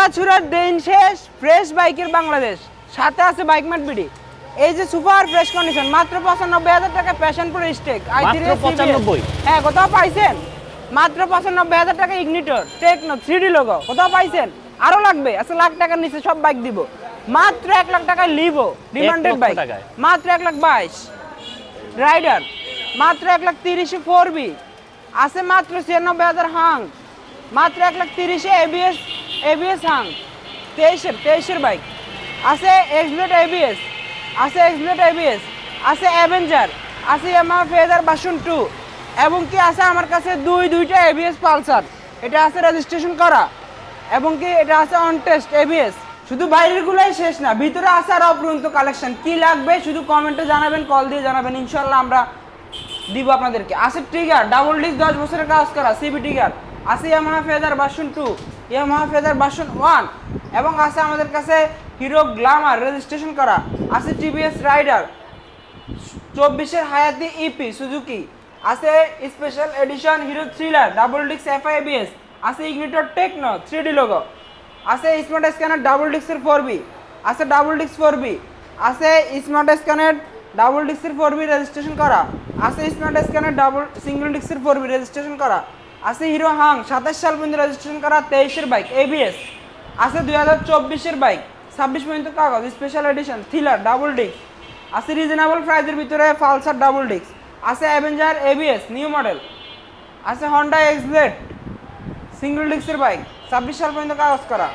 ভাঙাচুরার দিন শেষ ফ্রেশ বাইকের বাংলাদেশ। সাথে আছে বাইক মার্ট বিডি। এই যে সুপার ফ্রেশ কন্ডিশন মাত্র পঁচানব্বই হাজার টাকা প্যাশন প্রো স্টেক মাত্র 95? হ্যাঁ কোথাও পাইছেন? মাত্র পঁচানব্বই হাজার টাকা Ignitor techno three D logo কোথাও পাইছেন? আরও লাগবে আচ্ছা লাখ টাকার নিচে সব বাইক দিব। মাত্র এক লাখ টাকায় লিভো ডিমান্ডেড বাইক মাত্র এক লাখ বাইশ। রাইডার মাত্র এক লাখ তিরিশে ফোর বি আছে মাত্র ছিয়ানব্বই হাজার হাং মাত্র এক লাখ তিরিশে এবিএস এবিএস হাং তেইশের তেইশের বাইক আছে এক্সব্লেড এবিএস আছে এক্সব্লেড এবিএস আছে অ্যাভেঞ্জার আছে ইয়ামা ফেজার বাসন টু এবং কি আছে আমার কাছে দুই, দুইটা এবিএস পালসার। এটা আছে রেজিস্ট্রেশন করা এবং কি এটা আছে অন টেস্ট এবিএস শুধু বাইরের গুলাই শেষ না, ভিতরে আছে আর অপরন্ত কালেকশন কি লাগবে শুধু কমেন্টে জানাবেন কল দিয়ে জানাবেন ইনশাল্লাহ আমরা দিব আপনাদেরকে। আছে ট্রিগার ডাবল ডিস্ক দশ বছরের কাজ করা সিবি ট্রিগার আছে Yamaha Fazer version two Yamaha Fazer version one এবং আছে আমাদের কাছে হিরো গ্লামার রেজিস্ট্রেশন করা। আছে টিভিএস রাইডার চব্বিশের হায়াতি ইপি সুজুকি আছে special edition Hero Thriller double ডিক্স এফআইবিএস আছে Ignitor techno three D logo আছে স্মার্ট স্ক্যানার ডাবল ডিক্সের ফোর বি আছে ডাবল ডিক্স ফোর বি আছে স্মার্ট স্ক্যানার ডাবল ডিক্সের ফোর বি রেজিস্ট্রেশন করা। আছে স্মার্ট স্ক্যানার ডাবল সিঙ্গেল ডিক্সের ফোর বি রেজিস্ট্রেশন করা। আছে হিরো হাং, সাতাশ সাল পর্যন্ত রেজিস্ট্রেশন করা তেইশের বাইক এবিএস আছে দুই হাজার চব্বিশের বাইক ছাব্বিশ পর্যন্ত কাগজ স্পেশাল এডিশন থ্রিলার ডাবল ডিক্স আছে রিজনেবল প্রাইজের ভিতরে পালসার ডাবল ডিক্স আছে অ্যাভেঞ্জার এবিএস নিউ মডেল আছে হন্ডা এক্স ব্লেড সিঙ্গেল ডিক্সের বাইক ছাব্বিশ সাল পর্যন্ত কাগজ করা।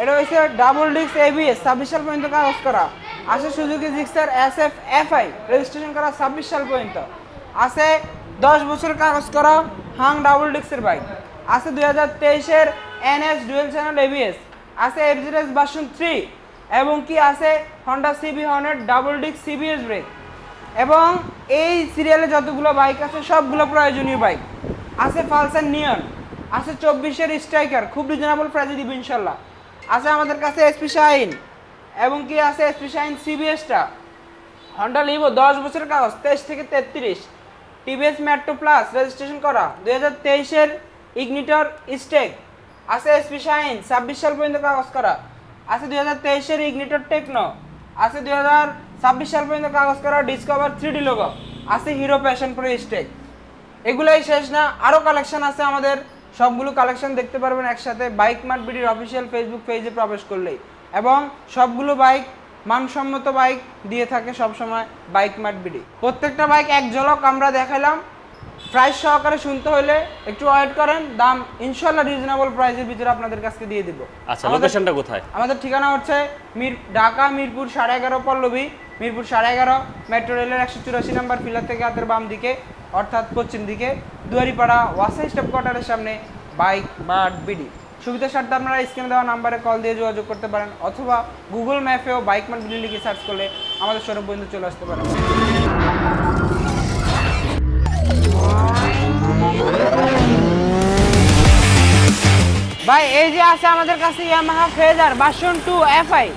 এটা হচ্ছে ডাবল ডিক্স এবিএস ছাব্বিশ সাল পর্যন্ত কাগজ করা। আছে Suzuki Gixxer S F F I registration করা ছাব্বিশ সাল পর্যন্ত। আছে দশ বছর কাগজ করা হাং ডাবল ডিক্সের বাইক। আছে দুই হাজার তেইশের এনএস ডুয়েল চ্যানেল এবিএস আছে এফজিএস ভার্সন থ্রি এবং কি আছে হন্ডা সিবি হন্ড্রেড ডাবল ডিক্স সিবিএস ব্রেক এবং এই সিরিয়ালে যতগুলো বাইক আছে, সবগুলো প্রয়োজনীয় বাইক আছে ফালসার নিয়ন আছে চব্বিশের স্ট্রাইকার খুব রিজনেবল প্রাইজে দিব ইনশাল্লাহ। আছে আমাদের কাছে এসপি শাইন এবং কি আছে এসপি শাইন সিবিএসটা হন্ডা লিভো দশ বছরের কাগজ, তেইশ থেকে তেত্রিশ। টিভিএস মেট্রো প্লাস রেজিস্ট্রেশন করা। দুই হাজার তেইশের ইগনিটর স্টেক। আছে এসপি শাইন ছাব্বিশ সাল পর্যন্ত কাগজ করা। আছে দুই হাজার তেইশের ইগনিটর টেকনো। আছে দুই হাজার ছাব্বিশ সাল পর্যন্ত কাগজ করা ডিসকভার থ্রি ডি লোগো আছে হিরো প্যাশন প্রো স্টেক। এগুলাই শেষ না আরও কালেকশন আছে আমাদের। সবগুলো কালেকশন দেখতে পারবেন একসাথে। বাইক মার্ট বিডির অফিসিয়াল ফেসবুক পেজে প্রবেশ করলেই। এবং সবগুলো বাইক মানসম্মত বাইক দিয়ে থাকে সবসময় বাইক মার্ট বিডি। প্রত্যেকটা বাইক এক ঝলক আমরা দেখালাম প্রাইস সহকারে শুনতে হলে একটু ওয়েট করেন দাম ইনশাল্লাহ রিজনেবল প্রাইসের ভিতরে আপনাদের কাছে দিয়ে দিব। আচ্ছা লোকেশনটা কোথায়? আমাদের ঠিকানা হচ্ছে মির ঢাকা মিরপুর সাড়ে এগারো পল্লবী মিরপুর সাড়ে এগারো মেট্রো রেলের একশো চুরাশি নাম্বার ফিলার থেকে হাতের বাম দিকে অর্থাৎ পশ্চিম দিকে দুয়ারিপাড়া ওয়াসা স্টপ কোয়ার্টারের সামনে বাইক বাট বিডি। সুবিধার স্বার্থে আপনারা স্ক্রিনে দেওয়া নাম্বারে কল দিয়ে যোগাযোগ করতে পারেন অথবা গুগল ম্যাপেও বাইক মার্ট বিডি লিখে সার্চ করলে আমাদের শোরুম পর্যন্ত চলে আসতে পারেন ভাই, এই যে আছে আমাদের কাছে Yamaha Fazer version two FI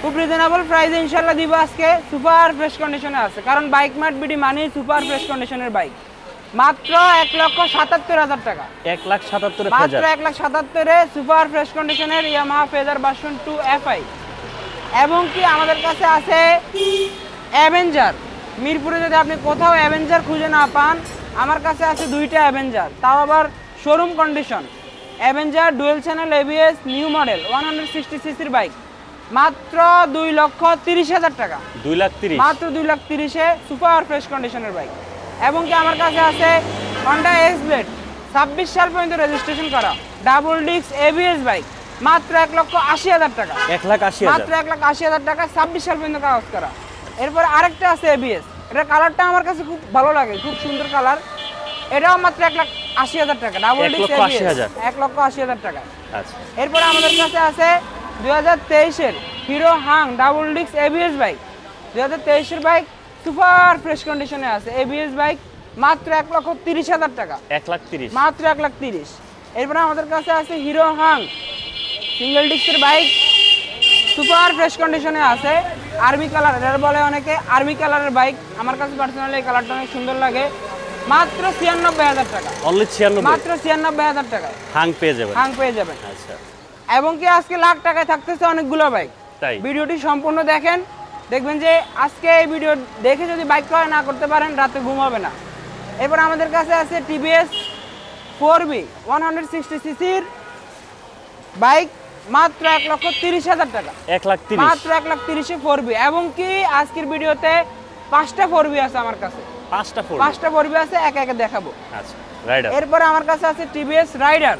খুব রিজনেবল প্রাইসে ইনশাল্লাহ দিব আজকে। সুপার ফ্রেশ কন্ডিশনে আছে। কারণ বাইক মার্ট বিডি মানেই সুপার ফ্রেশ কন্ডিশনের বাইক মাত্র এক লক্ষ সাতাত্তর হাজার টাকা। এক লাখ সাতাত্তরে মাত্র এক লাখ সাতাত্তরে সুপার ফ্রেশ কন্ডিশনের Yamaha Fazer version two FI. এবং কি আমাদের কাছে আছে অ্যাভেঞ্জার? মিরপুরে যদি আপনি কোথাও অ্যাভেঞ্জার খুঁজে না পান আমার কাছে আছে দুইটা অ্যাভেঞ্জার। তাও আবার showroom condition. Avenger dual channel ABS new model one hundred sixty সিসির বাইক। মাত্র দুই লক্ষ তিরিশ হাজার টাকা। দুই লাখ তিরিশ। মাত্র দুই লাখ তিরিশে সুপার ফ্রেশ কন্ডিশনের বাইক। এবং কি আমার কাছে আছে হন্ডা এক্স ব্লেড ছাব্বিশ সাল পর্যন্ত রেজিস্ট্রেশন করা। ডাবল ডিক্স এবিএস বাইক মাত্র এক লক্ষ আশি হাজার টাকা। এক লাখ আশি মাত্র এক লাখ আশি হাজার টাকা ছাব্বিশ সাল পর্যন্ত কাগজ করা। এরপরে আরেকটা আছে এবিএস এটা কালারটা আমার কাছে খুব ভালো লাগে খুব সুন্দর কালার এটাও মাত্র এক লাখ আশি হাজার টাকা ডাবল হাজার। এক লক্ষ আশি হাজার টাকা। আচ্ছা। এরপরে আমাদের কাছে আছে দুই হাজার তেইশের হিরো হাং ডাবল ডিক্স এবিএস বাইক দুই হাজার তেইশের বাইক সুপার ফ্রেশ কন্ডিশনে আছে। এবিএস বাইক মাত্র এক লক্ষ তিরিশ হাজার টাকা। এক লাখ তিরিশ। মাত্র এক লাখ তিরিশ। এরপরে আমাদের কাছে আছে হিরো হাং। সিঙ্গেল ডিস্কের বাইক সুপার ফ্রেশ কন্ডিশনে আছে। আর্মি কালার এটা বলে অনেকে আর্মি কালারের বাইক। আমার কাছে পার্সোনালি এই কালারটা অনেক সুন্দর লাগে। মাত্র ছিয়ানব্বই হাজার টাকা। অনলি ছিয়ানব্বই। মাত্র ছিয়ানব্বই হাজার টাকায়। হাং পেয়ে যাবেন। হাং পেয়ে যাবেন। আচ্ছা। এবং কি আজকে লাখ টাকায় থাকতেছে অনেকগুলো বাইক। তাই। ভিডিওটি সম্পূর্ণ দেখেন। দেখবেন যে আজকে এই ভিডিও দেখে যদি বাইক ক্রয় না করতে পারেন রাতে ঘুম হবে না। এরপর আমাদের কাছে আছে TVS four B one hundred sixty সিসির বাইক মাত্র এক লক্ষ তিরিশ হাজার টাকা। এক লাখ তিরিশ। মাত্র এক লাখ তিরিশে ফোর বি এবং কি আজকের ভিডিওতে পাঁচটা ফোর বি আছে আমার কাছে। পাঁচটা ফোর পাঁচটা ফোর বি আছে একে একে দেখাবো। আচ্ছা রাইডার এরপরে আমার কাছে আছে TVS Raider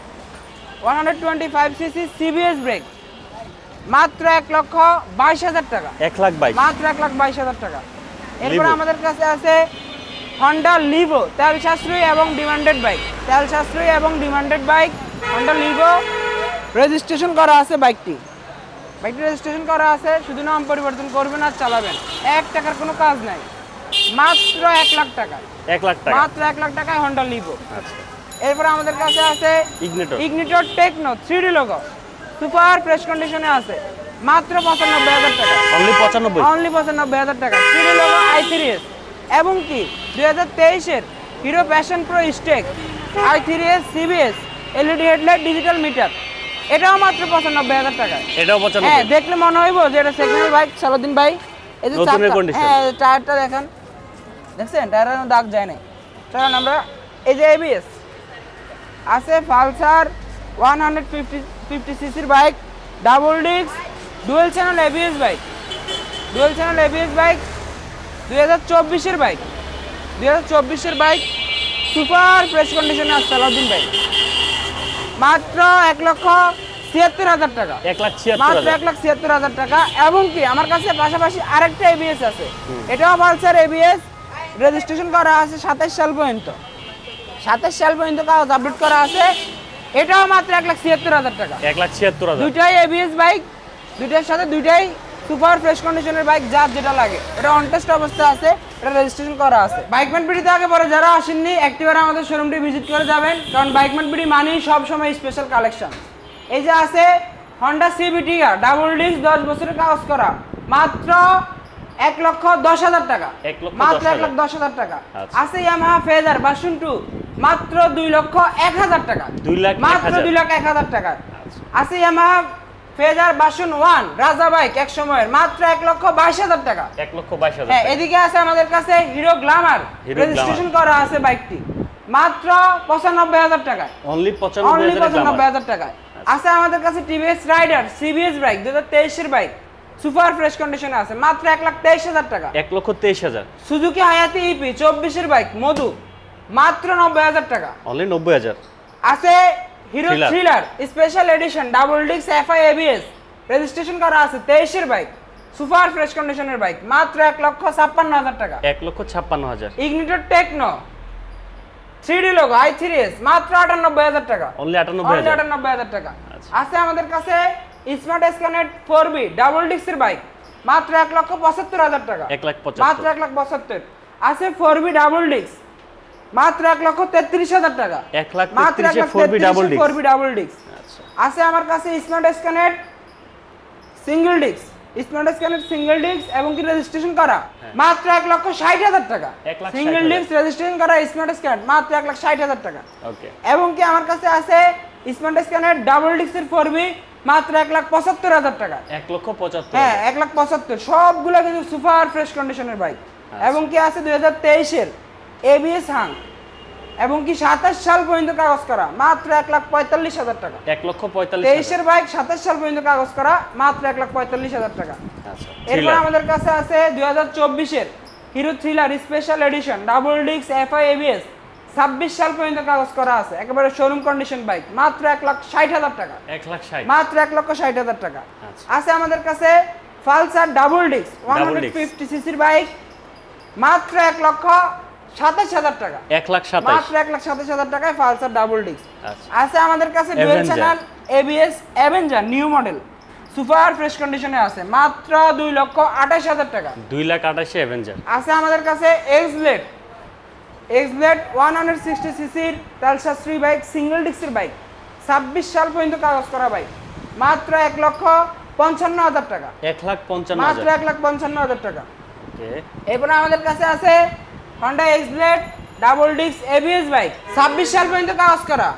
one hundred twenty five CC CBS brake মাত্র এক লক্ষ বাইশ হাজার টাকা। এক লাখ বাইশ। মাত্র এক লাখ বাইশ হাজার টাকা। এরপরে। আমাদের কাছে আছে হন্ডা লিভো তেল সাশ্রয়ী এবং ডিমান্ডেড বাইক তেল সাশ্রয়ী এবং demanded bike Honda Livo registration করা আছে বাইকটি বাইকটি রেজিস্ট্রেশন করা আছে শুধু নাম পরিবর্তন করবেন আর চালাবেন। এক টাকার কোনো কাজ নাই। মাত্র এক লাখ টাকা। এক লাখ টাকা। মাত্র এক লাখ টাকায় হন্ডা লিভো আচ্ছা। এরপরে আমাদের কাছে আছে Ignitor Ignitor techno three logo super fresh কন্ডিশনে আছে। মাত্র পঁচানব্বই হাজার টাকা। অনলি পঁচানব্বই? অনলি পঁচানব্বই হাজার টাকা। থ্রি লোগো আই থ্রি এবং কি? দুই হাজার তেইশের Hero Passion Pro Xtec I three S CBS LED headlight digital meter এটাও মাত্র পঁচানব্বই হাজার টাকা। এটাও হ্যাঁ দেখলে মনে হইব যে এটা সেকেন্ড বাইক সালাদিন ভাই এই যে হ্যাঁ টায়ারটা দেখেন। দেখছেন? টায়ারের দাগ যায় নাই। চলেন আমরা এই যে এবিএস আছে Pulsar one hundred fifty fifty সিসির bike double disc dual channel ABS bike dual channel ABS bike দুই হাজার চব্বিশের বাইক দুই হাজার চব্বিশের বাইক সুপার ফ্রেশ কন্ডিশনে আসছে আলাউদ্দিন বাইক মাত্র এক লক্ষ ছিয়াত্তর হাজার টাকা। এক লাখ মাত্র এক লাখ ছিয়াত্তর হাজার টাকা এবং কি আমার কাছে পাশাপাশি আরেকটা এবিএস আছে। এটাও পালসার এবিএস রেজিস্ট্রেশন করা আছে সাতাশ সাল পর্যন্ত। সাতাশ সাল পর্যন্ত কাগজ আপডেট করা আছে। এটাও মাত্র এক লাখ ছিয়াত্তর হাজার টাকা। এক লাখ ছিয়াত্তর হাজার। দুইটাই এবিএস বাইক দুইটার সাথে দুইটাই সুপার ফ্রেশ কন্ডিশনের বাইক যার যেটা লাগে। এটা অনটেস্ট অবস্থা আছে এটা রেজিস্ট্রেশন করা আছে। বাইকম্যান পিডিতে আগে পরে যারা আসেননি একটিবার আমাদের শোরুমটি ভিজিট করে যাবেন কারণ বাইকম্যান পিডি মানেই সবসময় স্পেশাল কালেকশন এই যে আছে হন্ডা সিবিটি ডাবল ডিস্ক দশ বছরের কাগজ করা। মাত্র এক লক্ষ দশ হাজার টাকা। মাত্র এক হাজার। দশ হাজার টাকা। আচ্ছা। আছে ইয়ামাহা ফেজার বাসন টু মাত্র দুই লক্ষ এক হাজার টাকা। মাত্র দুই লাখ এক হাজার টাকা। আচ্ছা। আছে ইয়ামাহা ফেজার বাসন ওয়ান রাজা বাইক এক সময়ের মাত্র এক লক্ষ বাইশ হাজার টাকা। এক লক্ষ বাইশ হাজার হ্যাঁ এদিকে আছে আমাদের কাছে হিরো গ্লামার রেজিস্ট্রেশন করা আছে বাইকটি। মাত্র পঁচানব্বই হাজার টাকায় অনলি পঁচানব্বই হাজার পঁচানব্বই হাজার টাকায় আছে আমাদের কাছে টিভিএস রাইডার সিবিএস বাইক দু হাজার তেইশের বাইক সুপার ফ্রেশ কন্ডিশনে আছে। মাত্র এক লাখ তেইশ হাজার টাকা। এক লক্ষ তেইশ হাজার। সুজুকি হায়াতি ইপি চব্বিশের বাইক মধু মাত্র নব্বই হাজার টাকা। অনলি নব্বই হাজার। আছে Hero Thriller special edition double disc FI ABS registration করা আছে তেইশের বাইক সুপার ফ্রেশ কন্ডিশনের বাইক মাত্র এক লক্ষ ছাপ্পান্ন হাজার টাকা। এক লক্ষ ছাপ্পান্ন হাজার। Ignitor techno three D logo I three S মাত্র আটানব্বই হাজার টাকা। অনলি আটানব্বই অনলি হাজার। আটানব্বই হাজার টাকা। আচ্ছা। আছে আমাদের কাছে স্মার্ট স্ক্যানেট ফোর বি ডাবল ডিস্কের বাইক মাত্র এক লক্ষ পঁচাত্তর হাজার টাকা। এক লাখ মাত্র এক লাখ পঁচাত্তর। আছে ফোর বি ডাবল ডিস্ক মাত্র এক লক্ষ তেত্রিশ হাজার টাকা। এক লাখ মাত্র এক lakh four B double disc আছে আমার কাছে স্মার্ট স্ক্যানেট সিঙ্গেল ডিস্ক স্মার্ট স্ক্যানেট সিঙ্গেল ডিস্ক এবং কি রেজিস্ট্রেশন করা? মাত্র এক লক্ষ ষাট হাজার টাকা। হ্যাঁ। সিঙ্গেল ডিস্ক রেজিস্ট্রেশন করা স্মার্ট স্ক্যানেট মাত্র এক লাখ ষাট হাজার টাকা। এবং কি আমার কাছে আছে স্মার্ট স্ক্যানেট ডাবল ডিস্কের ফোর বি মাত্র এক লাখ পঁচাত্তর হাজার টাকা। এক লক্ষ পঁচাত্তর হ্যাঁ এক লাখ পঁচাত্তর। সবগুলো কিন্তু সুপার ফ্রেশ কন্ডিশনের বাইক আচ্ছা। এবং কি আছে দুই হাজার তেইশের? এবিএস হাং এবং কি সাতাশ সাল পর্যন্ত কাগজ করা। মাত্র এক লাখ পঁয়তাল্লিশ হাজার টাকা। এক লক্ষ পঁয়তাল্লিশ তেইশের বাইক সাতাশ সাল পর্যন্ত কাগজ করা। মাত্র এক লাখ পঁয়তাল্লিশ হাজার টাকা। আচ্ছা এরপর আমাদের কাছে আছে দুই হাজার চব্বিশের। Hero Thriller special edition double disc FI ABS ছাব্বিশ সাল পর্যন্ত কাগজ করা আছে। একেবারে শোরুম কন্ডিশন বাইক মাত্র এক লাখ ষাট হাজার টাকা। এক লাখ মাত্র এক লক্ষ ষাট হাজার টাকা। আচ্ছা। আছে আমাদের কাছে Pulsar double disc one hundred fifty সিসির বাইক মাত্র এক লক্ষ সাতাশ হাজার টাকা। এক লাখ মাত্র এক লাখ সাতাশ হাজার টাকায় ফালসার ডাবল ডিস্ক আছে আমাদের কাছে dual. Channel ABS Avenger new model super fresh কন্ডিশনে আছে। মাত্র দুই লক্ষ আঠাশ হাজার টাকা। দুই লাখ আঠাশে অ্যাভেঞ্জার আছে আমাদের কাছে X Blade X Blade one hundred sixty সিসির তালশাস্ত্রী বাইক সিঙ্গেল ডিস্কের বাইক ছাব্বিশ সাল পর্যন্ত কাগজ করা বাইক মাত্র এক লক্ষ পঞ্চান্ন হাজার টাকা। এক লাখ পঞ্চান্ন মাত্র এক লাখ পঞ্চান্ন হাজার টাকা। এরপরে আমাদের কাছে আছে Honda X Blade double disc ABS bike ছাব্বিশ সাল পর্যন্ত কাগজ করা।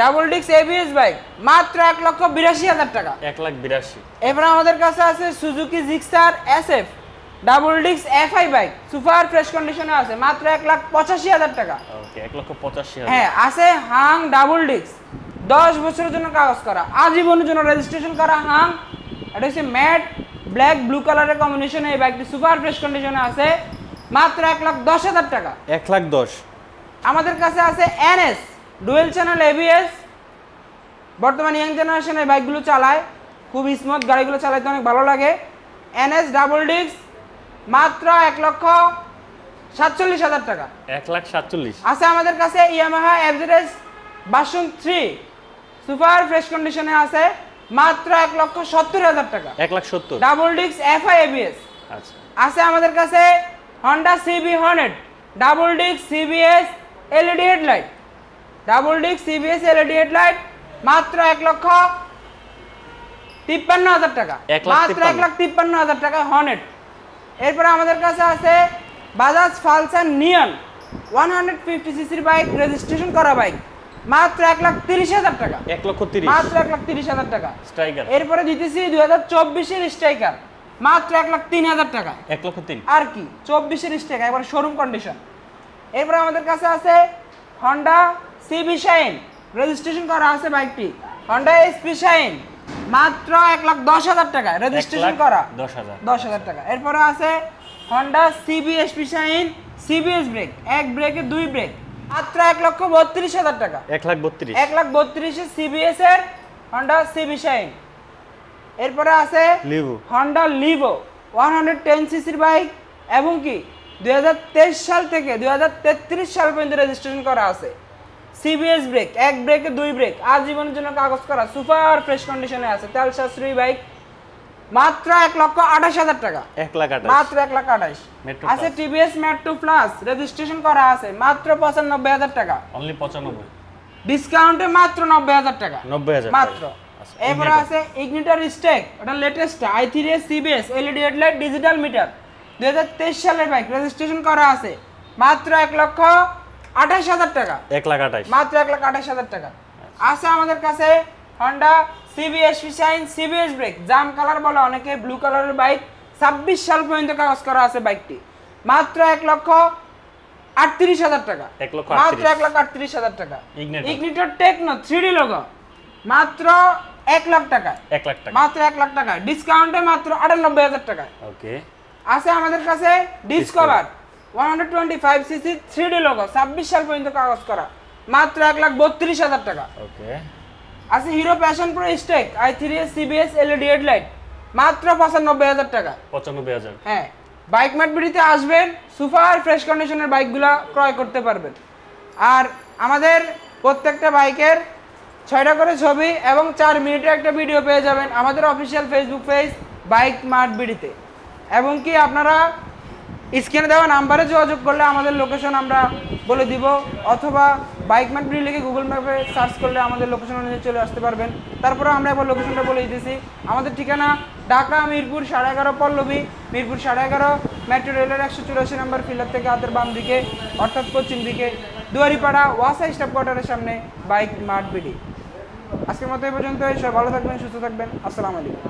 ডাবল ডিক্স এবিএস বাইক মাত্র এক লক্ষ বিরাশি হাজার টাকা। এক লাখ বিরাশি। এরপর আমাদের কাছে আছে সুজুকি জিক্সার এসএফ ডাবল ডিক্স এফআই বাইক সুপার ফ্রেশ কন্ডিশনে আছে মাত্র এক লাখ পঁচাশি হাজার টাকা। ওকে এক লক্ষ পঁচাশি হ্যাঁ আছে হাং ডাবল ডিক্স দশ বছরের জন্য কাগজ করা আজীবনের জন্য রেজিস্ট্রেশন করা হাং। এটা হচ্ছে ম্যাট ব্ল্যাক ব্লু কালারের কম্বিনেশনে এই বাইকটি সুপার ফ্রেশ কন্ডিশনে আছে মাত্র এক লাখ দশ হাজার টাকা। এক লাখ দশ। আমাদের কাছে আছে এনএস ডুয়েল চ্যানেল এবিএস বর্তমানে ইয়াং জেনারেশনের বাইকগুলো চালায় খুব স্মুথ গাড়িগুলো চালাইতে অনেক ভালো লাগে। এনএস ডাবল ডিক্স মাত্র এক লক্ষ সাতচল্লিশ হাজার টাকা। এক লাখ সাতচল্লিশ। আছে আমাদের কাছে ইয়ামাহা এভারেজ বাসন থ্রি সুপার ফ্রেশ কন্ডিশনে আছে মাত্র এক লক্ষ সত্তর হাজার টাকা। এক লাখ সত্তর। ডাবল ডিক্স এফআই এবিএস আচ্ছা। আছে আমাদের কাছে হন্ডা সিবি হর্নেট ডাবল ডিক্স সিবিএস এলইডি হেডলাইট ডাবল ডিক্স সিবিএস এলইডি হেডলাইট মাত্র এক লক্ষ তিপ্পান্ন হাজার টাকা। এক লাখ মাত্র এক তিপ্পান্ন। লাখ তিপ্পান্ন হাজার টাকা হর্নেট এরপরে আমাদের কাছে আছে Bajaj Pulsar Neon one hundred fifty সিসির বাইক রেজিস্ট্রেশন করা বাইক মাত্র এক লাখ তিরিশ হাজার টাকা। এক লক্ষ তিরিশ। মাত্র এক লাখ তিরিশ হাজার টাকা। স্ট্রাইকার এরপরে দিতেছি দুই হাজার চব্বিশের স্ট্রাইকার মাত্র এক লাখ তিন হাজার টাকা। এক লক্ষ তিন। আর কি চব্বিশের স্ট্রাইকার একবার শোরুম কন্ডিশন এরপরে আমাদের কাছে আছে হন্ডা সিবি শাইন রেজিস্ট্রেশন করা আছে বাইকটি হন্ডা এসপি শাইন মাত্র এক লাখ দশ হাজার টাকা। রেজিস্ট্রেশন করা। দশ হাজার। দশ হাজার টাকা। এরপরে আছে Honda CB SP Shine CBS brake এক ব্রেকে দুই ব্রেক মাত্র এক লক্ষ বত্রিশ হাজার টাকা। এক লাখ বত্রিশ। এক লাখ বত্রিশে সিবিএস এর হন্ডা সিবি শাইন এরপরে আছে Livo Honda Livo one hundred ten সিসির বাইক এবং কি? দুই হাজার তেইশ সাল থেকে দুই হাজার তেত্রিশ সাল পর্যন্ত রেজিস্ট্রেশন করা আছে। সিবিএস ব্রেক এক ব্রেকে দুই ব্রেক আজীবনের জন্য কাগজ করা সুপার ফ্রেশ কন্ডিশনে আছে। তেল সাশ্রয়ী বাইক মাত্র এক লক্ষ আঠাশ হাজার টাকা। এক লাখ মাত্র এক লাখ আঠাশ। আছে। টিভিএস মেট্রো প্লাস রেজিস্ট্রেশন করা আছে মাত্র পঁচানব্বই হাজার টাকা। অনলি পঁচানব্বই। ডিসকাউন্টে মাত্র নব্বই হাজার টাকা। নব্বই হাজার মাত্র। আচ্ছা, এরপরে আছে ইগনিটার স্টেক ওটা latest I three S CBS LED headlight digital meter দুই হাজার তেইশ সালের বাইক রেজিস্ট্রেশন করা আছে। মাত্র এক লক্ষ আঠাশ হাজার টাকা। এক লাখ আঠাশ। মাত্র এক লাখ আঠাশ হাজার টাকা। আছে আমাদের কাছে Honda CBS Shine CBS brake জাম কালার বলে অনেকে ব্লু কালারের বাইক ছাব্বিশ সাল পর্যন্ত কাগজ করা আছে বাইকটি মাত্র এক লক্ষ আটত্রিশ হাজার টাকা। মাত্র এক লাখ আটত্রিশ হাজার টাকা। ইগনিটর টেকনো থ্রি লোগো মাত্র এক লাখ টাকা। এক লাখ টাকা। মাত্র এক লাখ টাকা। ডিসকাউন্টে মাত্র আটানব্বই হাজার টাকা। ওকে আছে আমাদের কাছে Discover one hundred twenty five CC three D logo ছাব্বিশ সাল পর্যন্ত কাগজ করা। মাত্র এক লাখ বত্রিশ হাজার টাকা। ওকে। আছে Hero Passion Pro Xtec I three S CBS LED headlight মাত্র পঁচানব্বই হাজার টাকা। পঁচানব্বই হাজার। হ্যাঁ। বাইক ম্যাটবিডিতে আসবেন সুপার ফ্রেশ কন্ডিশনের বাইকগুলো ক্রয় করতে পারবেন। আর আমাদের প্রত্যেকটা বাইকের ছয়টা করে ছবি এবং চার মিনিটের একটা ভিডিও পেয়ে যাবেন আমাদের official Facebook page bike mart বিডিতে। এবং কি আপনারা স্ক্রিনে দেওয়া নাম্বারে যোগাযোগ করলে আমাদের লোকেশন আমরা বলে দিব। অথবা বাইক বিডি লিখে গুগল ম্যাপে সার্চ করলে আমাদের লোকেশন অনুযায়ী চলে আসতে পারবেন। তারপরে আমরা একবার লোকেশনটা বলে দিতেছি আমাদের ঠিকানা ঢাকা, মিরপুর, সাড়ে এগারো, পল্লবী। মিরপুর সাড়ে এগারো মেট্রো রেলের একশো চুরাশি নম্বর ফিলার থেকে হাতের বাম দিকে, অর্থাৎ পশ্চিম দিকে। দুয়ারিপাড়া, ওয়াসা স্টাফ কোয়ার্টারের সামনে বাইক মার্ট বিডি আজকের মতো এই পর্যন্ত সবাই ভালো থাকবেন, সুস্থ থাকবেন। আসসালামু আলাইকুম।